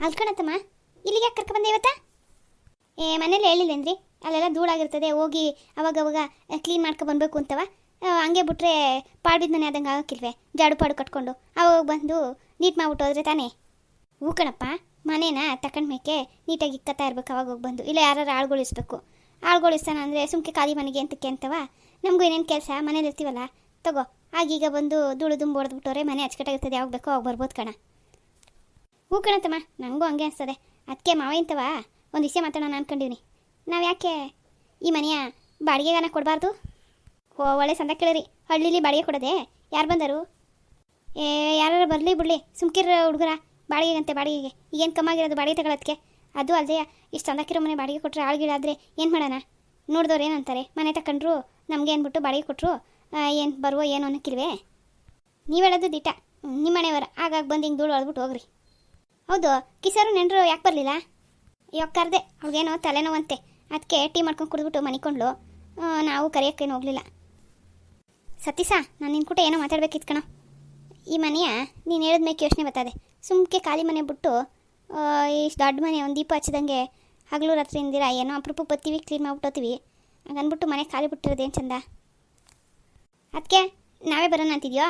ಅಲ್ಕಣತ್ತಮ್ಮ ಇಲ್ಲಿಗೆ ಯಾಕೆ ಕರ್ಕೊಂಡ್ಬಂದೆ ಇವತ್ತ? ಏ ಮನೇಲಿ ಹೇಳಿಲ್ಲೇನ್ರಿ? ಅಲ್ಲೆಲ್ಲ ಧೂಳಾಗಿರ್ತದೆ, ಹೋಗಿ ಅವಾಗ ಅವಾಗ ಕ್ಲೀನ್ ಮಾಡ್ಕೊ ಬಂದಬೇಕು ಅಂತವ. ಹಂಗೆ ಬಿಟ್ರೆ ಪಾಡಿದ ಮನೆ ಆದಂಗೆ ಆಗಕ್ಕಿಲ್ವೇ? ಜಾಡು ಪಾಡು ಕಟ್ಕೊಂಡು. ಅವಾಗ ಬಂದು ನೀಟ್ ಮಾಡ್ಬಿಟ್ಟು ಹೋದ್ರೆ ತಾನೇ? ಹೂ ಕಣಪ್ಪ, ಮನೇನ ತಕೊಂಡ್ ಮೇಕೆ ನೀಟಾಗಿ ಇಕ್ಕತ್ತಾ ಇರ್ಬೇಕು ಅವಾಗ ಹೋಗಿ ಬಂದು. ಇಲ್ಲ ಯಾರು ಆಳ್ಗೊಳಿಸ್ಬೇಕು. ಆಳ್ಗೊಳಿಸ್ತಾನ ಅಂದರೆ ಸುಮ್ಕೆ ಖಾಲಿ ಮನೆಗೆ ಅಂತಕ್ಕೆ ಅಂತವ? ನಮಗೂ ಏನೇನು ಕೆಲಸ? ಮನೇಲಿ ಇರ್ತೀವಲ್ಲ? ತಗೋ ಆಗೀಗ ಬಂದು ಧೂಳು ದುಂಬು ಹೊಡೆದ್ಬಿಟ್ಟವ್ರೆ ಮನೆ ಅಚ್ಚಕಟ್ಟಾಗಿರ್ತದೆ, ಯಾವಾಗ ಬೇಕೋ ಅವಾಗ ಬರ್ಬೋದು ಕಣ. ಹೂ ಕಣತ್ತಮ್ಮ ನನಗೂ ಹಂಗೆ ಅನಿಸ್ತದೆ. ಅದಕ್ಕೆ ಮಾವ ಇಂತವ ಒಂದು ವಿಷಯ ಮಾತಾಡೋಣ ಅನ್ಕೊಂಡಿದ್ದೀನಿ ನಾವು ಯಾಕೆ ಈ ಮನೆಯ ಬಾಡಿಗೆಗಾನ ಕೊಡಬಾರ್ದು? ಓ ಒಳ್ಳೆ ಸಂದ ಕೇಳಿರಿ. ಹಳ್ಳಿಲಿ ಬಾಡಿಗೆ ಕೊಡೋದೆ ಯಾರು ಬಂದರು? ಏ ಯಾರು ಬರಲಿ ಬಿಡಲಿ. ಸುಮ್ಕಿರ ಹುಡುಗರ ಬಾಡಿಗೆಗಂತೆ ಬಾಡಿಗೆಗೆ. ಈಗೇನು ಕಮ್ಮಾಗಿರೋದು ಬಾಡಿಗೆ ತಗೊಳೋದಕ್ಕೆ ಅದು ಅಲ್ಲದೆ ಇಷ್ಟು ಸಂದಕ್ಕಿರೋ ಮನೆ ಬಾಡಿಗೆ ಕೊಟ್ಟರೆ ಆಳ್ಗಿಡಾದರೆ ಏನು ಮಾಡೋಣ? ನೋಡಿದವ್ರು ಏನಂತಾರೆ ಮನೆ ತಗೊಂಡ್ರು ನಮಗೆ ಅಂದ್ಬಿಟ್ಟು ಬಾಡಿಗೆ ಕೊಟ್ಟರು ಏನು ಬರುವ ಏನು ಅನ್ನಕ್ಕಿಲ್ವೇ? ನೀವು ಹೇಳೋದು ದಿಟ ನಿಮ್ಮ ಮನೆಯವರ ಆಗಾಗ ಬಂದು ಹಿಂಗೆ ಧೂಳು ಅಳ್ಬಿಟ್ಟು ಹೋಗ್ರಿ. ಹೌದು ಕಿಸರು ನೆಂಟರು ಯಾಕೆ ಬರಲಿಲ್ಲ? ಇವಾಗ ಕರೆದೆ ಅವ್ಳಿಗೇನೋ ತಲೆನೋವಂತೆ. ಅದಕ್ಕೆ ಟೀ ಮಾಡ್ಕೊಂಡು ಕುಡಿದ್ಬಿಟ್ಟು ಮನಿಕೊಂಡ್ಲು. ನಾವು ಕರೆಯೋಕ್ಕೇನು ಹೋಗಲಿಲ್ಲ. ಸತೀಸ ನಾನು ನಿನ್ನ ಕೂಟ ಏನೋ ಮಾತಾಡ್ಬೇಕಿತ್ತು ಕಣೋ. ಈ ಮನೆಯ, ನೀನು ಹೇಳಿದ ಮೇಲೆ ಯೋಚನೆ ಬರ್ತದೆ. ಸುಮ್ಕೆ ಖಾಲಿ ಮನೆ ಬಿಟ್ಟು ಇಷ್ಟು ದೊಡ್ಡ ಮನೆ ಒಂದು ದೀಪ ಹಚ್ಚಿದಂಗೆ ಹಗಲು ರಾತ್ರಿ ಇಂದಿರ ಏನೋ ಅಪರೂಪ ಬತ್ತೀವಿ ಕ್ಲೀನ್ ಮಾಡ್ಬಿಟ್ಟೋತೀವಿ. ಹಂಗನ್ಬಿಟ್ಟು ಮನೆ ಖಾಲಿ ಬಿಟ್ಟಿರೋದೇನು ಚಂದ? ಅದಕ್ಕೆ ನಾವೇ ಬರೋಣ ಅಂತಿದ್ಯೋ?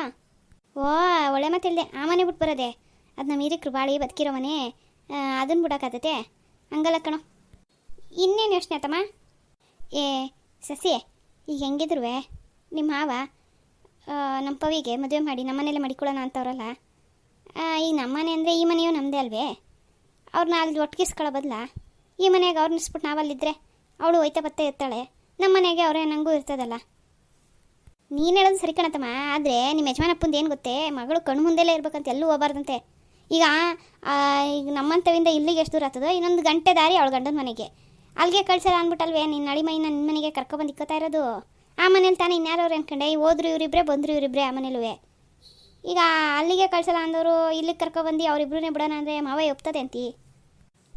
ಓ, ಒಳ್ಳೆ ಮಾತಿಲ್ಲದೆ ಆ ಮನೆ ಬಿಟ್ಟು ಬರೋದೆ. ಅದು ನಮ್ಮ ಹಿರಿಕ್ರು ಕೃಪಾಳಿ ಬದುಕಿರೋ ಮನೆ ಅದನ್ನು ಬಿಡೋಕ್ಕಾಗತ್ತೆ ಹಂಗಲ್ಲ ಕಣೋ. ಇನ್ನೇನು ಯೋಚನೆ ಆತಮ್ಮ? ಏ, ಸಸಿ, ಈಗ ಹೆಂಗಿದ್ರು ನಿಮ್ಮ ಮಾವ ನಮ್ಮ ಪವಿಗೆ ಮದುವೆ ಮಾಡಿ ನಮ್ಮನೇಲೆ ಮಾಡಿಕೊಳ್ಳೋಣ ಅಂತವ್ರಲ್ಲ. ಈಗ ನಮ್ಮನೆ ಅಂದರೆ ಈ ಮನೆಯೂ ನಮ್ಮದೇ ಅಲ್ವೇ? ಅವ್ರನ್ನ ಅಲ್ಲಿ ಒಟ್ಟಿಗಿಸ್ಕೊಳ್ಳೋ ಬದಲ, ಈ ಮನೆಗೆ ಅವ್ರನ್ನ ಇಸ್ಬಿಟ್ಟು ನಾವಲ್ಲಿದ್ದರೆ ಅವಳು ಹೋಯ್ತಾ ಪತ್ತೆ ಇರ್ತಾಳೆ. ನಮ್ಮ ಮನೆಗೆ ಅವರೇ ನನಗೂ ಇರ್ತದಲ್ಲ. ನೀನು ಹೇಳೋದು ಸರಿ ಕಣತಮ್ಮ, ಆದರೆ ನಿಮ್ಮ ಯಜಮಾನಪ್ಪಂದು ಏನು ಗೊತ್ತೇ? ಮಗಳು ಕಣ್ಣು ಮುಂದೆಲೇ ಇರ್ಬೇಕಂತ ಎಲ್ಲೂ ಹೋಗ್ಬಾರ್ದಂತೆ. ಈಗ ಈಗ ನಮ್ಮಂಥವಿಂದ ಇಲ್ಲಿಗೆ ಎಷ್ಟು ದೂರ ಆಗ್ತದೋ, ಇನ್ನೊಂದು ಗಂಟೆ ದಾರಿ ಅವಳ ಗಂಡನ ಮನೆಗೆ. ಅಲ್ಲಿಗೆ ಕಳ್ಸಲ್ಲ ಅಂದ್ಬಿಟ್ಟಲ್ವೇ, ನಿನ್ನ ನಳಿ ಮೈ ನಿನ್ನ ಮನೆಗೆ ಕರ್ಕೊಬಂದು ಇಕ್ಕೋತಾ ಇರೋದು? ಆ ಮನೇಲಿ ತಾನೇ ಇನ್ಯಾರವ್ರು ಅನ್ಕೊಂಡೆ? ಹೋದ್ರು ಇವರಿಬ್ಬರೇ ಬಂದರು ಇವರಿಬ್ಬರೇ ಆ ಮನೇಲೂ ಈಗ ಅಲ್ಲಿಗೆ ಕಳ್ಸಲ್ಲ ಅಂದವರು ಇಲ್ಲಿಗೆ ಕರ್ಕೊಬಂದು ಅವರಿಬ್ರನ್ನೇ ಬಿಡೋಣ ಅಂದರೆ ಮಾವ ಒಪ್ತದೆ ಅಂತಿ.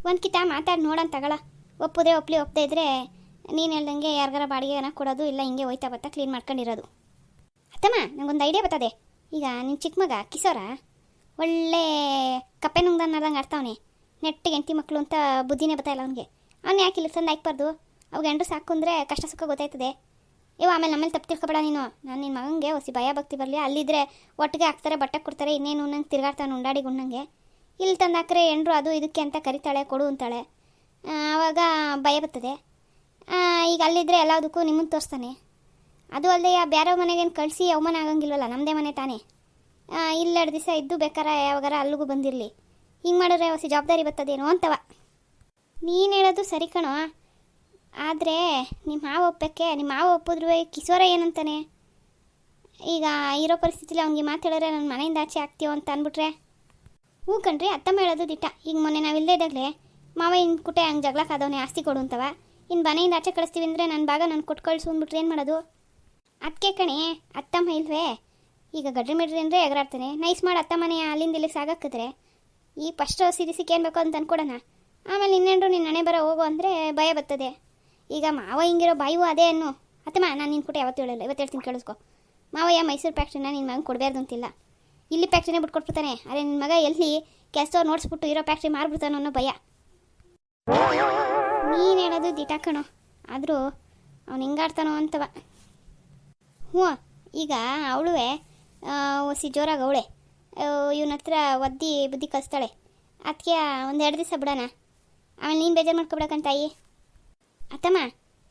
ಒಂದು ಕಿತ ಮಾತಾಡಿ ನೋಡೋಣ ತಗೊಳ. ಒಪ್ಪದೆ ಒಪ್ಲಿ ಒಪ್ಪದೇ ಇದ್ರೆ ನೀನು ಹೇಳ್ದಂಗೆ ಯಾರಿಗಾರ ಬಾಡಿಗೆನ ಕೊಡೋದು, ಇಲ್ಲ ಹಿಂಗೆ ಹೋಯ್ತಾ ಬತ್ತಾ ಕ್ಲೀನ್ ಮಾಡ್ಕೊಂಡಿರೋದು. ಅತ್ತಮ್ಮ, ನಂಗೊಂದು ಐಡಿಯಾ ಬರ್ತದೆ. ಈಗ ನಿನ್ನ ಚಿಕ್ಕ ಮಗ ಕಿಸೋರ ಒಳ್ಳೆ ಕಪ್ಪೆ ನುಂಗ್ದಂಗೆ ಆಡ್ತಾವನೆ. ನೆಟ್ಟಿಗೆ ಹೆಂಡತಿ ಮಕ್ಕಳು ಅಂತ ಬುದ್ಧಿನೇ ಬರ್ತಾಯಿಲ್ಲ ಅವನಿಗೆ. ಅವ್ನು ಯಾಕೆ ಇಲ್ಲಿ ತಂದು ಹಾಕ್ಬಾರ್ದು ಅವಾಗ ಗಂಡು ಸಾಕು ಅಂದರೆ ಕಷ್ಟ ಸುಖ ಗೊತ್ತಾಯ್ತದೆ. ಇವ ಆಮೇಲೆ ನಮ್ಮಲ್ಲಿ ತಪ್ಪು ತಿಳ್ಕೊಬೇಡ ನೀನು. ನಾನು ನಿನ್ನ ಮಗನಿಗೆ ಹೊಸಿ ಭಯ ಭಕ್ತಿ ಬರಲಿ. ಅಲ್ಲಿದ್ದರೆ ಒಟ್ಟಿಗೆ ಹಾಕ್ತಾರೆ, ಬಟ್ಟೆ ಕೊಡ್ತಾರೆ, ಇನ್ನೇನು ನಂಗೆ ತಿರುಗಾಡ್ತಾನೆ ಉಂಡಾಡಿ ಗುಣ್ಣಂಗೆ ಇಲ್ಲಿ ತಂದು ಹಾಕ್ರೆ ಎಂಡ್ರು ಅದು ಇದಕ್ಕೆ ಅಂತ ಕರಿತಾಳೆ, ಕೊಡು ಅಂತಾಳೆ. ಆವಾಗ ಭಯ ಬರ್ತದೆ. ಈಗ ಅಲ್ಲಿದ್ದರೆ ಎಲ್ಲದಕ್ಕೂ ನಿಮ್ಮನ್ನು ತೋರಿಸ್ತಾನೆ. ಅದು ಅಲ್ಲದೆ ಬೇರೆ ಮನೆಗೇನು ಕಳಿಸಿ ಅವಮಾನ ಆಗಂಗಿಲ್ವಲ್ಲ ನಮ್ಮದೇ ಮನೆ ತಾನೇ. ಇಲ್ಲೆರಡು ದಿವಸ ಇದ್ದು ಬೇಕಾರೆ, ಯಾವಾಗಾರ ಅಲ್ಲಿಗೂ ಬಂದಿರಲಿ. ಹಿಂಗೆ ಮಾಡಿದ್ರೆ ಹೊಸ ಜವಾಬ್ದಾರಿ ಬರ್ತದೇನೋ ಅಂತವ. ನೀನು ಹೇಳೋದು ಸರಿ ಕಣೋ. ಆದರೆ ನಿಮ್ಮ ಮಾವ ಒಪ್ಪಕ್ಕೆ ನಿಮ್ಮ ಮಾವ ಒಪ್ಪಿದ್ರು ಕಿಶೋರ ಏನಂತಾನೆ? ಈಗ ಇರೋ ಪರಿಸ್ಥಿತಿಲಿ ಅವ್ನಿಗೆ ಮಾತಾಡಿದ್ರೆ ನನ್ನ ಮನೆಯಿಂದ ಆಚೆ ಆಗ್ತೀವೋ ಅಂತ ಅಂದ್ಬಿಟ್ರೆ ಹ್ಞೂ ಕಣ್ರಿ, ಅತ್ತಮ್ಮ ಹೇಳೋದು ದಿಟ್ಟ. ಈಗ ಮೊನ್ನೆ ನಾವು ಇಲ್ಲದೇ ಇದ್ದಾಗಲೇ ಮಾವ ಇನ್ನು ಕುಟೆ ಹಂಗೆ ಜಗಳಕ್ಕಾದವನೇ ಆಸ್ತಿ ಕೊಡು ಅಂತವ. ಇನ್ನು ಮನೆಯಿಂದ ಆಚೆ ಕಳಿಸ್ತೀವಿ ಅಂದರೆ ನನ್ನ ಭಾಗ ನಾನು ಕೊಟ್ಟು ಕಳಿಸು ಅಂದ್ಬಿಟ್ರೆ ಏನು ಮಾಡೋದು? ಅದಕ್ಕೆ ಕಣೆ, ಅತ್ತಮ್ಮ ಇಲ್ವೇ? ಈಗ ಗಡ್ರಿ ಮಿಡ್ರಿ ಅಂದರೆ ಎಗರಾಡ್ತಾನೆ. ನೈಸ್ ಮಾಡಿ ಅತ್ತ ಮನೆ, ಅಲ್ಲಿಂದ ಇಲ್ಲಿಗೆ ಸಾಗಾಕಿದ್ರೆ. ಈ ಫಸ್ಟ್ ಸಿರಿ ಏನು ಬೇಕು ಅಂತ ಅಂದ್ಕೊಡೋಣ ಆಮೇಲೆ ಇನ್ನೆಂಡ್ರು ನಿನ್ನ ಹಣೆ ಬರ ಹೋಗು ಅಂದರೆ ಭಯ ಬರ್ತದೆ. ಈಗ ಮಾವ ಹಿಂಗಿರೋ ಬಾಯಿವು ಅದೇ ಅನ್ನು. ಅತ್ತಮ್ಮ ನಾನು ನಿನ್ನ ಕೂಡ ಯಾವತ್ತೂ ಹೇಳಲ್ಲ. ಇವತ್ತು ಹೇಳ್ತೀನಿ ಕೇಳಿಸ್ಕೊ. ಮಾವಯ್ಯ, ಮೈಸೂರು ಫ್ಯಾಕ್ಟ್ರಿನ ನಿನ್ನ ಮಗನ ಕೊಡಬಾರ್ದು ಅಂತಿಲ್ಲ. ಇಲ್ಲಿ ಫ್ಯಾಕ್ಟ್ರಿನೇ ಬಿಟ್ಕೊಟ್ಬಿಡ್ತಾನೆ. ಅದೇ ನಿನ್ನ ಮಗ ಎಲ್ಲಿ ಕೆಲಸದವ್ರು ನೋಡಿಸ್ಬಿಟ್ಟು ಇರೋ ಫ್ಯಾಕ್ಟ್ರಿ ಮಾರ್ಬಿಡ್ತಾನೋ ಅನ್ನೋ ಭಯ. ನೀನು ಹೇಳೋದು ದಿಟ ಕಣೋ. ಆದರೂ ಅವ್ನು ಹಿಂಗಾಡ್ತಾನೋ ಅಂತವ. ಹ್ಞೂ, ಈಗ ಅವಳುವೆ ಒಸಿ ಜೋರಾಗಿ ಅವಳೆ. ಇವನ ಹತ್ರ ಒದ್ದಿ ಬುದ್ಧಿ ಕಲಿಸ್ತಾಳೆ. ಅದಕ್ಕೆ ಒಂದು ಎರಡು ದಿವಸ ಬಿಡೋಣ. ಆಮೇಲೆ ನೀನು ಬೇಜಾರು ಮಾಡ್ಕೊಬಿಡಕಂತ ತಾಯಿ. ಅತ್ತಮ್ಮ,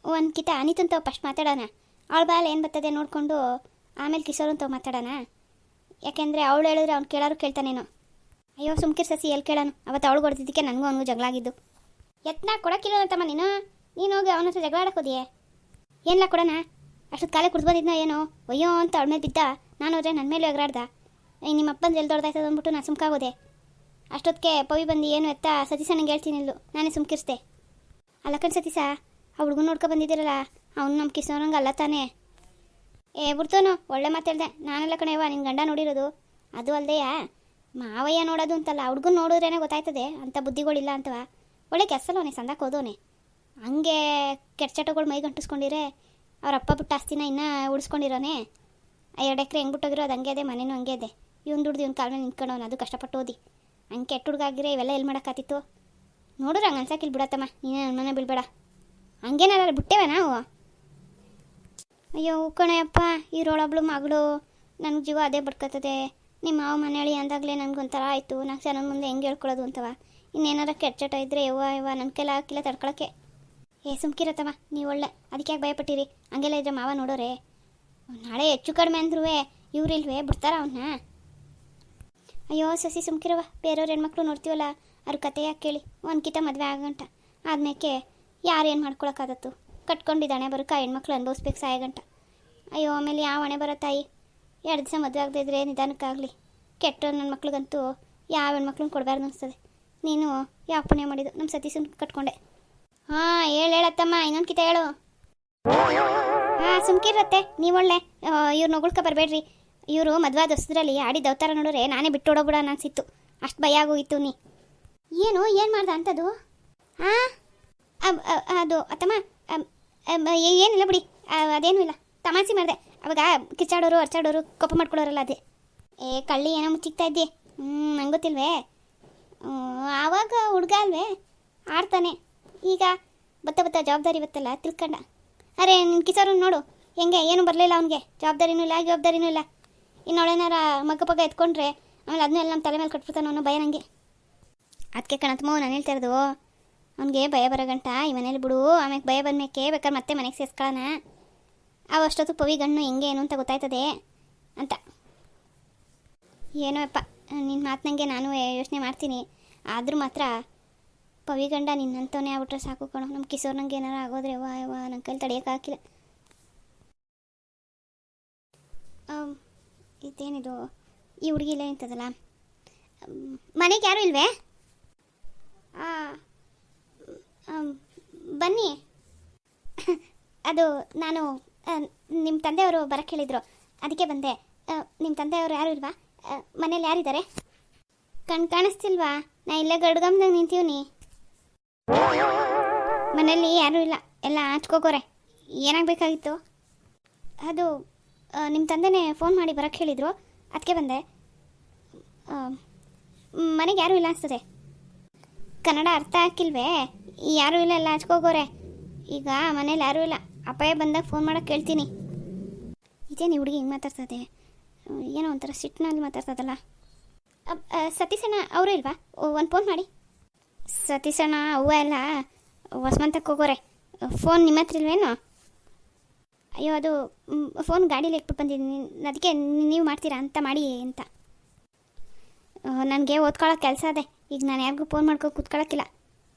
ಒಂದು ಕಿತ ಅನಿತಂತ ಫಸ್ಟ್ ಮಾತಾಡೋಣ. ಅವಳ ಬಾಲ್ ಏನು ಬರ್ತದೆ ನೋಡಿಕೊಂಡು ಆಮೇಲೆ ಕಿಶೋರ್ ಅಂತ ಮಾತಾಡೋಣ. ಯಾಕೆಂದರೆ ಅವಳು ಹೇಳಿದ್ರೆ ಅವ್ನು ಕೇಳೋರು ಕೇಳ್ತಾನೇನೋ ಅಯ್ಯೋ, ಸುಮ್ಕಿರ್ ಸಸಿ ಎಲ್ಲಿ ಕೇಳೋನು? ಅವತ್ತು ಅವಳು ಹೊಡೆದಿದ್ದಕ್ಕೆ ನನಗೂ ಅವನಿಗೂ ಜಗಳ ಆಗಿದ್ದು ಎತ್ನ ಕೊಡೋಕ್ಕಿಲ್ಲ ಅಂತಮ್ಮ ನೀನು? ನೀನು ಹೋಗಿ ಅವನ ಹತ್ರ ಜಗಳ ಆಡಕ್ಕೋದಿಯೇ ಏನಿಲ್ಲ ಕೊಡೋಣ? ಅಷ್ಟೊತ್ತು ಕಾಲೇ ಕುಡ್ದು ಬಂದಿದ್ನ, ಏನೋ, ಅಯ್ಯೋ ಅಂತ ಅವಳ ಮೇಲೆ ಬಿದ್ದ. ನಾನು ಹೋದ್ರೆ ನನ್ನ ಮೇಲೆ ಎಗರಾಡ್ದ. ಏ ನಿಮ್ಮ ಅಪ್ಪನ ಎಲ್ಲಿ ದೊಡ್ಡದಾಯ್ತದ ಅಂದ್ಬಿಟ್ಟು ನಾನು ಸುಮ್ಕಾಗೋದೆ. ಅಷ್ಟೊತ್ತಿಗೆ ಪವಿ ಬಂದು ಏನು ಎತ್ತ ಸತೀಸನಿಗೆ ಹೇಳ್ತೀನಿ ಇಲ್ಲು. ನಾನೇ ಸುಮ್ಕಿರ್ಸ್ದೆ. ಅಲ್ಲ ಕಣ್ ಸತೀಸ ಆ ಹುಡುಗನ ನೋಡ್ಕೊ ಬಂದಿದ್ದೀರಲ್ಲ, ಅವ್ನು ನಮ್ಮ ಕಿಸೋರಂಗೆ ಅಲ್ಲ ತಾನೇ. ಏ, ಬಿಡ್ತೋನು, ಒಳ್ಳೆ ಮಾತಾಡ್ದೆ ನಾನೆಲ್ಲ ಕಣೇವ ನಿನ್ನ ಗಂಡ ನೋಡಿರೋದು. ಅದು ಅಲ್ದೆಯಾ? ಮಾವಯ್ಯ ನೋಡೋದು ಅಂತಲ್ಲ ಹುಡುಗನ ನೋಡಿದ್ರೇನೆ ಗೊತ್ತಾಯ್ತದೆ. ಅಂತ ಬುದ್ಧಿಗಳಿಲ್ಲ ಅಂತವ. ಒಳ್ಳೆ ಕೆಸಲವನೇ ಸಂದಕ್ಕೆ ಓದೋನೆ ಹಂಗೆ ಕೆಟ್ಚಟಗಳು ಮೈ ಗಂಟಿಸ್ಕೊಂಡಿರೆ. ಅವ್ರ ಅಪ್ಪ ಬಿಟ್ಟು ಆಸ್ತಿನ ಇನ್ನೂ ಉಳಿಸ್ಕೊಂಡಿರೋನೆ. ಎರಡು ಎಕರೆ ಹೆಂಗೆ ಬಿಟ್ಟೋಗಿರೋ ಅದು ಹಂಗೆ ಅದೇ ಮನೇನು ಹಂಗೆ ಇದೆ. ಇವ್ನು ದುಡ್ದು ಇವ್ನ ಕಾಲ ಮೇಲೆ ನಿಂತ್ಕೊಂಡವನು, ಅದು ಕಷ್ಟಪಟ್ಟು ಓದಿ. ಹಂಗೆ ಕೆಟ್ಟ ಹುಡುಗ ಆಗಿರೋ ಇವೆಲ್ಲ ಎಲ್ಲಿ ಮಾಡೋಕ್ಕಾತಿತ್ತು? ನೋಡಿದ್ರೆ ಹಂಗೆ ಅನ್ಸಕ್ಕಿಲ್ಲ ಬಿಡತ್ತಮ್ಮ, ನೀನೇ ನನ್ನ ಮನೆ ಬೀಳ್ಬೇಡ ಹಂಗೇನಾರ ಬಿಟ್ಟೇವೆ ನಾವು? ಅಯ್ಯೋ, ಕಣಯ್ಯಪ್ಪ ಇರೋಳೊಬ್ಳು ಮಗಳು ನನಗೆ ಜೀವ ಅದೇ ಬಡ್ಕತ್ತದೆ ನಿಮ್ಮ ಮಾವ ಮನೇಳಿ ಅಂದಾಗಲೇ ನನಗೊಂಥರ ಆಯಿತು. ನಾಲ್ಕು ಜನ ಮುಂದೆ ಹೆಂಗೆ ಹೇಳ್ಕೊಳ್ಳೋದು ಅಂತವ. ಇನ್ನೇನಾರ ಕೆಟ್ಟ ಚಟ ಇದ್ದರೆ ಯವ್ವ ಯವ್ವ ನನ್ನ ಕೈಲ ಹಾಕಿಲ್ಲ ತಡ್ಕೊಳಕ್ಕೆ. ಏ ಸುಮ್ಕಿರತ್ತವ ನೀವು ಒಳ್ಳೆ. ಅದಕ್ಕೆ ಯಾಕೆ ಭಯಪಟ್ಟಿರಿ? ಹಂಗೆಲ್ಲ ಇದ್ರೆ ಮಾವ ನೋಡೋರೆ. ನಾಳೆ ಹೆಚ್ಚು ಕಡಿಮೆ ಅಂದ್ರೂ ಇವ್ರಿಲ್ವೇ ಬಿಡ್ತಾರ ಅವನ್ನ ಅಯ್ಯೋ, ಸಸಿ ಸುಮ್ಕಿರವ ಬೇರೆಯವ್ರ ಹೆಣ್ಮಕ್ಳು ನೋಡ್ತೀವಲ್ಲ, ಅವ್ರ ಕತೆ ಯಾಕೆ ಕೇಳಿ? ಒಂದ್ಕಿತ ಮದುವೆ ಆಗಂಟ. ಆದ್ಮೇಕೆ ಯಾರು ಏನು ಮಾಡ್ಕೊಳಕ್ಕಾಗತ್ತು? ಕಟ್ಕೊಂಡಿದ್ದಾನೆ, ಬರೋಕೆ ಹೆಣ್ಮಕ್ಳು ಅನುಭವಿಸ್ಬೇಕು ಸಾಯಗಂಟ. ಅಯ್ಯೋ, ಆಮೇಲೆ ಯಾವ ಹಣೆ ಬರೋ ತಾಯಿ? ಎರಡು ದಿವಸ ಮದುವೆ ಆಗದಿದ್ರೆ ನಿಧಾನಕ್ಕಾಗಲಿ. ಕೆಟ್ಟ ನನ್ನ ಮಕ್ಳಿಗಂತೂ ಯಾವ ಹೆಣ್ಮಕ್ಳನ್ನ ಕೊಡಬಾರ್ದು ಅನಿಸ್ತದೆ. ನೀನು ಯಾವ ಪುಣ್ಯ ಮಾಡಿದ್ದು? ನಮ್ಮ ಸತೀಸನ್ ಕಟ್ಕೊಂಡೆ. ಹಾಂ, ಹೇಳು, ಹೇಳತ್ತಮ್ಮ, ಇನ್ನೊಂದು ಕಿತ ಹೇಳು. ಹಾ, ಸುಮ್ಕಿರತ್ತೆ ನೀವೊಳ್ಳೆ ಇವ್ರು ನೊಗುಳ್ಕ ಬರಬೇಡ್ರಿ. ಇವರು ಮದ್ವಾದ ಹೊಸದ್ರಲ್ಲಿ ಆಡಿದ ಅವತಾರ ನೋಡ್ರೆ ನಾನೇ ಬಿಟ್ಟು ಓಡೋಬಿಡ ಅನ್ಸಿತ್ತು. ಅಷ್ಟು ಭಯ ಆಗೋಗಿತ್ತು ನೀ. ಏನು ಏನು ಮಾಡ್ದ ಅಂಥದ್ದು ಹಾ? ಅದು, ಅತ್ತಮ್ಮ ಏನಿಲ್ಲ ಬಿಡಿ. ಅದೇನೂ ಇಲ್ಲ. ತಮಾಷೆ ಮಾಡಿದೆ. ಅವಾಗ ಕಿಚ್ಚಾಡೋರು, ಅರ್ಚಾಡೋರು ಕೋಪ ಮಾಡ್ಕೊಳ್ಳೋರಲ್ಲ ಅದೇ. ಏ, ಕಳ್ಳಿ ಏನೋ ಮುಚ್ಚಿಕ್ತಾ ಇದ್ದಿ. ಹ್ಞೂ ನಂಗೆ ಗೊತ್ತಿಲ್ವೇ? ಆವಾಗ ಹುಡುಗ ಅಲ್ವೇ? ಆಡ್ತಾನೆ. ಈಗ ಬತ್ತ ಬತ್ತ ಜವಾಬ್ದಾರಿ ಬತ್ತಲ್ಲ ತಿಳ್ಕೊಂಡ. ಅರೆ ನಿನ್ನ ಕಿಸರು ನೋಡು, ಹೆಂಗೆ, ಏನು ಬರಲಿಲ್ಲ ಅವನಿಗೆ? ಜವಾಬ್ದಾರಿನೂ ಇಲ್ಲ ಜವಾಬ್ದಾರಿನೂ ಇಲ್ಲ. ಇನ್ನೊಳೇನಾರ ಮಗ್ಗ ಪಗ್ಗ ಎತ್ಕೊಂಡ್ರೆ ಆಮೇಲೆ ಅದನ್ನೆಲ್ಲ ನಮ್ಮ ತಲೆ ಮೇಲೆ ಕಟ್ಬಿಡ್ತಾನೆ ಅವನು, ಭಯ ನನಗೆ ಅದಕ್ಕೆ ಕಣತ್ಮ ನಾನು ಹೇಳ್ತಾ ಇರೋದು, ಅವನಿಗೆ ಭಯ ಬರೋ ಗಂಟ, ಈ ಮನೇಲಿ ಬಿಡು ಆಮೇಲೆ ಭಯ ಬಂದಮೇಕೆ ಬೇಕಾದ್ರೆ ಮತ್ತೆ ಮನೆಗೆ ಸೇರಿಸ್ಕೊಳ್ಳೋಣ ಅಷ್ಟೊತ್ತು ಪವಿ ಗಣ್ಣು ಹೆಂಗೆ, ಏನು ಅಂತ ಗೊತ್ತಾಯ್ತದೆ ಅಂತ. ಏನೋ ಅಪ್ಪ ನಿನ್ನ ಮಾತಿನಂಗೆ ನಾನು ಯೋಚನೆ ಮಾಡ್ತೀನಿ. ಆದರೂ ಮಾತ್ರ ಪವಿ ಗಂಡ ನಿನ್ನಂತವನೇ ಆಗ್ಬಿಟ್ರೆ ಸಾಕು ಕಣೋ. ನಮ್ಮ ಕಿಸೋರ್ ನಂಗೆ ಏನಾರ ಆಗೋದ್ರೆ ವಾ ವಾ ನನ್ನ ಕೈಲಿ ತಡೆಯೋಕ್ಕಾಗಿಲ್ಲ ಇದೇನಿದು? ಈ ಹುಡುಗಿ ಇಲ್ಲೇ ನಿಂತದಲ್ಲ? ಮನೆಗೆ ಯಾರು ಇಲ್ವೇ? ಬನ್ನಿ. ಅದು ನಾನು ನಿಮ್ಮ ತಂದೆಯವರು ಬರಕ್ಕೆ ಹೇಳಿದರು. ಅದಕ್ಕೆ ಬಂದೆ. ನಿಮ್ಮ ತಂದೆಯವರು ಯಾರು ಇಲ್ವಾ? ಮನೇಲಿ ಯಾರಿದ್ದಾರೆ? ಕಣ್ ಕಾಣಿಸ್ತಿಲ್ವಾ? ನಾ ಇಲ್ಲೇ ಗಡ್ಗಮ್ದಾಗ ನಿಂತೀವ್ನಿ. ಮನೇಲಿ ಯಾರೂ ಇಲ್ಲ. ಎಲ್ಲ ಹಚ್ಕೋಕೋರೆ ಏನಾಗಬೇಕಾಗಿತ್ತು? ಅದು ನಿಮ್ಮ ತಂದೆನೇ ಫೋನ್ ಮಾಡಿ ಬರಕ್ಕೆ ಹೇಳಿದರು. ಅದಕ್ಕೆ ಬಂದೆ. ಮನೆಗೆ ಯಾರೂ ಇಲ್ಲ ಅನಿಸ್ತದೆ. ಕನ್ನಡ ಅರ್ಥ ಹಾಕಿಲ್ವೇ ಯಾರೂ ಇಲ್ಲ, ಎಲ್ಲ ಹಚ್ಕೋಗೋರೆ ಈಗ ಮನೇಲಿ ಯಾರೂ ಇಲ್ಲ. ಅಪಾಯ ಬಂದಾಗ ಫೋನ್ ಮಾಡೋಕ್ಕೆ ಕೇಳ್ತೀನಿ. ಇದೇನು ಹುಡುಗಿ ಹಿಂಗೆ ಮಾತಾಡ್ತದೆ ಏನೋ ಒಂಥರ ಸಿಟ್ಟಿನಲ್ಲಿ ಮಾತಾಡ್ತದಲ್ಲ ಸತೀಶಣ್ಣ ಅವರು ಇಲ್ವಾ? ಒಂದು ಫೋನ್ ಮಾಡಿ. ಸತೀಶಣ್ಣ ಅವ್ವ ಎಲ್ಲ ಹೊಸ್ಮಂತಕ್ಕೆ ಹೋಗೋರೆ. ಫೋನ್ ನಿಮ್ಮ ಹತ್ರ ಇಲ್ವೇನು? ಅಯ್ಯೋ, ಅದು ಫೋನ್ ಗಾಡೀಲಿ ಇಟ್ಬಿಟ್ಟು ಬಂದಿದ್ದೀನಿ. ಅದಕ್ಕೆ ನೀವು ಮಾಡ್ತೀರಾ ಅಂತ ಮಾಡಿ ಅಂತ. ನನಗೆ ಓದ್ಕೊಳ್ಳೋ ಕೆಲಸ ಅದೇ ಈಗ ನಾನು ಯಾರಿಗೂ ಫೋನ್ ಮಾಡ್ಕೊ ಕೂತ್ಕೊಳ್ಳೋಕ್ಕಿಲ್ಲ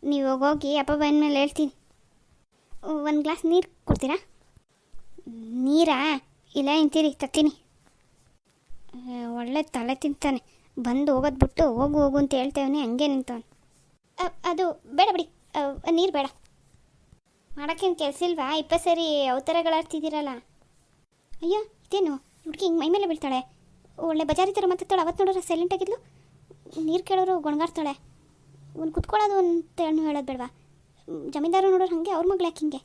ನೀವು ಹೋಗಿ ಅಪ್ಪ ಬಂದ ಮೇಲೆ ಹೇಳ್ತೀನಿ. ಒಂದು ಗ್ಲಾಸ್ ನೀರು ಕೊಡ್ತೀರಾ? ನೀರಾ? ಇಲ್ಲ ನಿಂತೀರಿ ತತ್ತೀನಿ ಒಳ್ಳೆ ತಲೆ ತಿಂತಾನೆ. ಬಂದು ಹೋಗೋದು ಬಿಟ್ಟು ಹೋಗು ಹೋಗು ಅಂತ ಹೇಳ್ತೇವನಿ ಹಂಗೆ ನಿಂತವನು. ಅದು ಬೇಡ ಬಿಡಿ. ನೀರು ಬೇಡ. ಮಾಡೋಕ್ಕೇನು ಕೆಲಸ ಇಲ್ವಾ? ಇಪ್ಪತ್ತು ಸರಿ ಅವತಾರಗಳಾಡ್ತಿದ್ದೀರಲ್ಲ ಅಯ್ಯೋ, ಇದೇನು? ಹುಡುಗಿ ಹಿಂಗೆ ಮೈ ಮೇಲೆ ಬೀಳ್ತಾಳೆ. ಒಳ್ಳೆ ಬಜಾರಿ ಥರ ಮಾತಾಡ್ತಾಳೆ. ಅವತ್ತು ನೋಡೋರು ಸೈಲೆಂಟ್ ಆಗಿದ್ಲು. ನೀರು ಕೇಳೋರು ಗೊಣಗಾಡ್ತಾಳೆ. ಒಂದು ಕುತ್ಕೊಳ್ಳೋದು ಅಂತ ಹೇಳೋದು ಬೇಡವಾ? ಜಮೀನ್ದಾರು ನೋಡೋರು ಹಾಗೆ, ಅವ್ರ ಮಗಳು ಯಾಕೆ ಹಿಂಗೆ?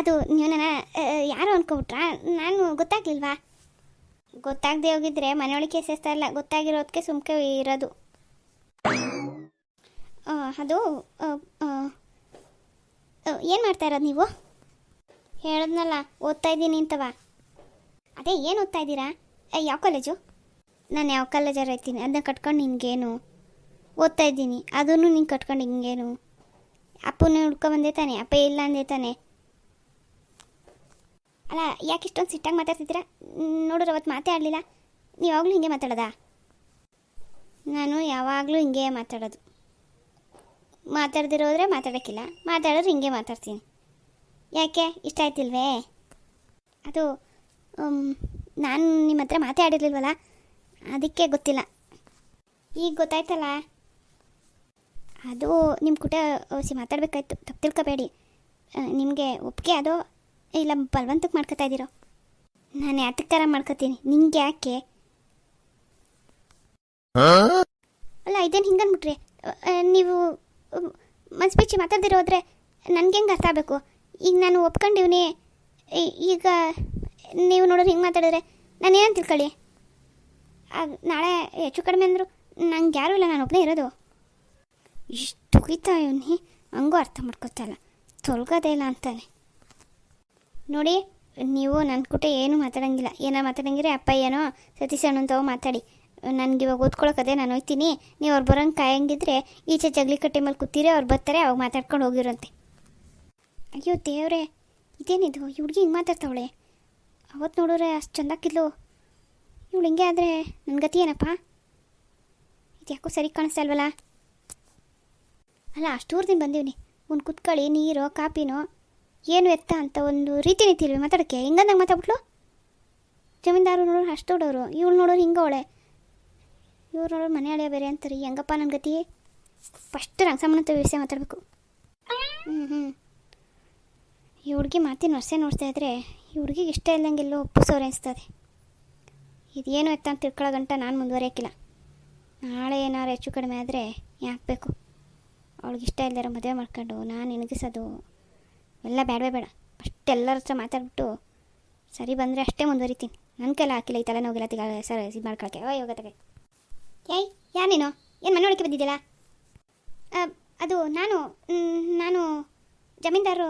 ಅದು ನೀವು ನನ್ನ ಯಾರು ಅನ್ಕೊಬಿಟ್ರಾ? ನಾನು ಗೊತ್ತಾಗ್ಲಿಲ್ವಾ? ಗೊತ್ತಾಗದೆ ಹೋಗಿದ್ರೆ ಮನೆಯೊಳಗೆ ಸೇಸ್ತಾ ಇಲ್ಲ. ಗೊತ್ತಾಗಿರೋದಕ್ಕೆ ಸುಮ್ಕೆ ಇರೋದು. ಅದು ಏನು ಮಾಡ್ತಾ ಇರೋದು ನೀವು? ಹೇಳದ್ನಲ್ಲ, ಓದ್ತಾ ಇದ್ದೀನಿ ಅಂತವ? ಅದೇ, ಏನು ಓದ್ತಾ ಇದ್ದೀರಾ? ಯಾವ ಕಾಲೇಜು ನಾನು ಯಾವ ಕಾಲೇಜಲ್ಲಿ ಇರ್ತೀನಿ. ಅದನ್ನ ಕಟ್ಕೊಂಡು ನಿನಗೇನು ಓದ್ತಾ ಇದ್ದೀನಿ. ಅದನ್ನು ನೀನು ಕಟ್ಕೊಂಡು ಹಿಂಗೇನು? ಅಪ್ಪನ ಹುಡ್ಕೊಂಬಂದೆ ತಾನೆ, ಅಪ್ಪ ಇಲ್ಲ ಅಂದೆ ತಾನೆ. ಅಲ್ಲ, ಯಾಕೆ ಇಷ್ಟೊಂದು ಸಿಟ್ಟಾಗಿ ಮಾತಾಡ್ತಿದ್ದೀರಾ? ನೋಡಿದ್ರೆ ಅವತ್ತು ಮಾತೇ ಆಡಲಿಲ್ಲ. ನೀವು ಯಾವಾಗಲೂ ಹಿಂಗೆ ಮಾತಾಡೋದಾ? ನಾನು ಯಾವಾಗಲೂ ಹಿಂಗೆ ಮಾತಾಡೋದು. ಮಾತಾಡ್ದಿರೋದ್ರೆ ಮಾತಾಡೋಕ್ಕಿಲ್ಲ. ಮಾತಾಡೋರು ಹಿಂಗೆ ಮಾತಾಡ್ತೀನಿ. ಯಾಕೆ? ಇಷ್ಟ ಆಯ್ತಿಲ್ವೇ? ಅದು ನಾನು ನಿಮ್ಮ ಹತ್ರ ಮಾತಾಡಿರ್ಲಿಲ್ವಲ್ಲ? ಅದಕ್ಕೆ ಗೊತ್ತಿಲ್ಲ. ಈಗ ಗೊತ್ತಾಯ್ತಲ್ಲ? ಅದು ನಿಮ್ಮ ಕುಟ ಸಿ ಮಾತಾಡಬೇಕಾಯ್ತು. ತಪ್ಪು ತಿಳ್ಕೊಬೇಡಿ. ನಿಮಗೆ ಒಪ್ಪಿಗೆ ಅದೋ ಇಲ್ಲ ಬಲವಂತಕ್ಕೆ ಮಾಡ್ಕೊತಾ ಇದ್ದೀರೋ? ನಾನು ಯಾತಕ್ಕಾರ ಮಾಡ್ಕೊತೀನಿ? ನಿಂಗೆ ಯಾಕೆ? ಅಲ್ಲ ಇದೇನು ಹಿಂಗನ್ಬಿಟ್ರಿ? ಅಂದ್ಬಿಟ್ರಿ ನೀವು ಮನ್ಸು ಬಿಚ್ಚಿ ಮಾತಾಡ್ದಿರೋ ನನಗೆ ಹೆಂಗೆ ಅರ್ಥ ಆಗಬೇಕು? ಈಗ ನಾನು ಒಪ್ಕೊಂಡಿವ್ನಿ ಈಗ ನೀವು ನೋಡೋರು ಹಿಂಗೆ ಮಾತಾಡಿದ್ರೆ ನಾನು ಏನಂತ ತಿಳ್ಕೊಳ್ಳಿ? ನಾಳೆ ಹೆಚ್ಚು ಕಡಿಮೆ ಅಂದರು ನಂಗೆ ಯಾರೂ ಇಲ್ಲ, ನಾನು ಒಬ್ಬನೇ ಇರೋದು. ಇಷ್ಟು ಕುಯ್ತಾ ಇವನಿ, ಹಂಗೂ ಅರ್ಥ ಮಾಡ್ಕೊತಾ ಇಲ್ಲ. ತೊಳ್ಗೋದೇ ಇಲ್ಲ ಅಂತಾನೆ. ನೋಡಿ, ನೀವು ನನ್ನ ಕೂಟ ಏನೂ ಮಾತಾಡಂಗಿಲ್ಲ. ಏನೋ ಮಾತಾಡಂಗಿದ್ರೆ ಅಪ್ಪ ಏನೋ ಸತೀಶ್ ಅಣ್ಣಂತವ ಮಾತಾಡಿ. ನನಗೆ ಇವಾಗ ಓದ್ಕೊಳಕ್ಕದೆ ನಾನು ಹೋಯ್ತೀನಿ. ನೀವು ಅವ್ರು ಬರೋಂಗೆ ಕಾಯಂಗಿದ್ರೆ ಈಚೆ ಜಗ್ಲಿ ಕಟ್ಟೆ ಮೇಲೆ ಕೂತೀರಿ, ಅವ್ರು ಬರ್ತಾರೆ, ಅವಾಗ ಮಾತಾಡ್ಕೊಂಡು ಹೋಗಿರಂತೆ. ಅಯ್ಯೋ ದೇವ್ರೆ, ಇದೇನಿದು? ಈ ಹುಡುಗಿ ಹಿಂಗೆ ಮಾತಾಡ್ತಾವಳೆ. ಅವತ್ತು ನೋಡಿದ್ರೆ ಅಷ್ಟು ಚಂದಾಕಿದ್ಲು ಇವಳು ಹಿಂಗೆ ಆದರೆ ನನ್ನ ಗತಿ ಏನಪ್ಪ? ಇದು ಯಾಕೋ ಸರಿ ಕಾಣಿಸ್ತಾ ಇಲ್ವಲ್ಲ? ಅಲ್ಲ, ಅಷ್ಟು ದಿನ ಬಂದೀವಿ ಒಂದು ಕುತ್ಕೊಳ್ಳಿ, ನೀರೋ, ಕಾಪಿನೋ, ಏನು ಎತ್ತ ಅಂತ ಒಂದು ರೀತಿ ನೀತಿ ಇಲ್ವೇ ಮಾತಾಡೋಕ್ಕೆ ಹಿಂಗಂದಂಗೆ ಮಾತಾಡ್ಬಿಟ್ಲು? ಜಮೀನ್ದಾರು ನೋಡೋರು ಅಷ್ಟು ದೊಡ್ಡವರು. ಇವಳು ನೋಡೋರು ಹಿಂಗೆ ಅವಳೆ. ಇವ್ರು ನೋಡೋ ಮನೆ ಹಳೆಯ ಬೇರೆ ಅಂತಾರೆ. ಹೆಂಗಪ್ಪ ನನ್ನ ಗತಿ? ಫಸ್ಟ್ ರಂಗಸಮ್ಮನಂತ ವಿಷಯ ಮಾತಾಡಬೇಕು. ಹ್ಞೂ ಹ್ಞೂ ಈ ಹುಡುಗಿ ಮಾತಿನ ವರ್ಷ ನೋಡ್ತಾ ಇದ್ರೆ ಈ ಹುಡುಗಿಗೆ ಇಷ್ಟ ಇಲ್ದಂಗೆಲ್ಲೋ ಒಪ್ಪಿಸೋರೆ ಅನಿಸ್ತದೆ. ಇದೇನು ಎತ್ತ ಅಂತ ತಿಳ್ಕೊಳ್ಳೋ ಗಂಟ ನಾನು ಮುಂದುವರಿಯೋಕ್ಕಿಲ್ಲ ನಾಳೆ ಏನಾರು ಹೆಚ್ಚು ಕಡಿಮೆ ಆದರೆ ಯಾಕೆ ಬೇಕು ಅವಳಿಗೆ ಇಷ್ಟ ಇಲ್ಲದಾರ ಮದುವೆ ಮಾಡ್ಕೊಂಡು ನಾನು ಎಣಗಿಸೋದು ಎಲ್ಲ ಬೇಡವೇ ಬೇಡ. ಫಸ್ಟ್ ಎಲ್ಲರ ಹತ್ರ ಮಾತಾಡ್ಬಿಟ್ಟು ಸರಿ ಬಂದರೆ ಅಷ್ಟೇ ಮುಂದುವರಿತೀನಿ. ನನ್ನ ಕೈಲ ಹಾಕಿಲ್ಲ ಈ ತಲೆನೋಗಿಲ್ಲ ತಿಗ ಸರ್ ಇದು ಮಾಡ್ಕೊಳಕ್ಕೆ. ಓ ಯೋಗ ಏಯ್, ಯಾರು ನೀನು? ಏನು ಮನೆ ಒಳಕ್ಕೆ ಬಂದಿದ್ದೀರಾ ಅದು ನಾನು ನಾನು ಜಮೀನ್ದಾರು.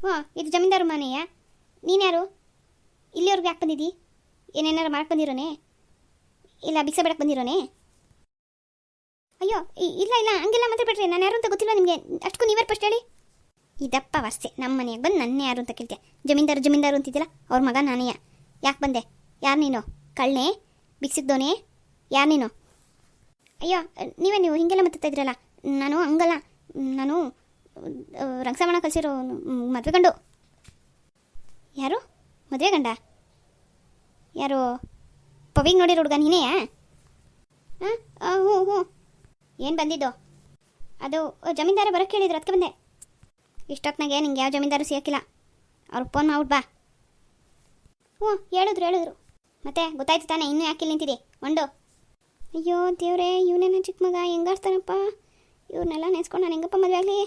ಹ್ಞೂ ಇದು ಜಮೀನ್ದಾರು ಮನೆಯ? ನೀನ್ಯಾರು ಇಲ್ಲಿವರೆಗೂ ಯಾಕೆ ಬಂದಿದ್ದಿ? ಏನೇನಾರು ಮಾಡಕ್ಕೆ ಬಂದಿರೋನೆ? ಇಲ್ಲ ಭಿಕ್ಷೆ ಬೇಡಕ್ಕೆ ಬಂದಿರೋನೆ? ಅಯ್ಯೋ ಇಲ್ಲ ಇಲ್ಲ, ಹಂಗೆಲ್ಲ ಮಾತಾಡ್ಬೇಡ್ರಿ. ನಾನು ಯಾರು ಅಂತ ಗೊತ್ತಿಲ್ಲ ನಿಮಗೆ? ಅಷ್ಟಕ್ಕೂ ನೀವೇ ಫಸ್ಟ್ ಹೇಳಿ? ಇದಪ್ಪ ವರ್ಷೆ ನಮ್ಮ ಮನೆಯಾಗ ಬಂದು ನನ್ನೇ ಯಾರು ಅಂತ ಕೇಳ್ತೀಯ? ಜಮೀನ್ದಾರು ಜಮೀನ್ದಾರು ಅಂತಿದ್ದಿಲ್ಲ ಅವ್ರ ಮಗ ನಾನೇಯ? ಯಾಕೆ ಬಂದೆ? ಯಾರು ನೀನು? ಕಳ್ಳೆ ಬಿಕ್ಸಿದ್ದೋನೆ ಯಾರು ನೀನು? ಅಯ್ಯೋ, ನೀವೇ ನೀವು ಹಿಂಗೆಲ್ಲ ಮಾತಾಡ್ತಾ ಇದ್ದೀರಲ್ಲ? ನಾನು ಹಂಗಲ್ಲ. ನಾನು ರಂಗಸಾಮಣ ಕಲಿಸಿರೋ ಮದುವೆ ಗಂಡು. ಯಾರು? ಮದುವೆ ಗಂಡ? ಯಾರು? ಪವಿಗೆ ನೋಡಿರೋ ಹುಡುಗ ನೀನೇ? ಹಾಂ ಹ್ಞೂ ಹ್ಞೂ ಏನು ಬಂದಿದ್ದು? ಅದು, ಜಮೀನ್ದಾರ ಬರೋಕ್ಕೆ ಹೇಳಿದ್ರು, ಅದಕ್ಕೆ ಬಂದೆ. ಇಷ್ಟೊತ್ತಿನಾಗೆ ನಿಂಗೆ ಯಾವ ಜಮೀನ್ದಾರು ಸಿಗೋಕ್ಕಿಲ್ಲ. ಅವ್ರಿಗೆ ಫೋನ್ ಮಾಡ್ಬಿಟ್ಟು ಬಾ. ಹ್ಞೂ, ಹೇಳಿದ್ರು ಹೇಳಿದ್ರು. ಮತ್ತೆ, ಗೊತ್ತಾಯ್ತು ತಾನೇ, ಇನ್ನೂ ಯಾಕೆ ನಿಂತಿದೆ ಒಂದು. ಅಯ್ಯೋ ದೇವ್ರೆ ಇವನೇನ ಚಿಕ್ಕ ಮಗ ಹೆಂಗಾಡ್ತಾನಪ್ಪ? ಇವ್ರನ್ನೆಲ್ಲ ನೆನೆಸ್ಕೊಂಡು ನಾನು ಹೆಂಗಪ್ಪ ಮದುವೆ ಆಗಲಿ?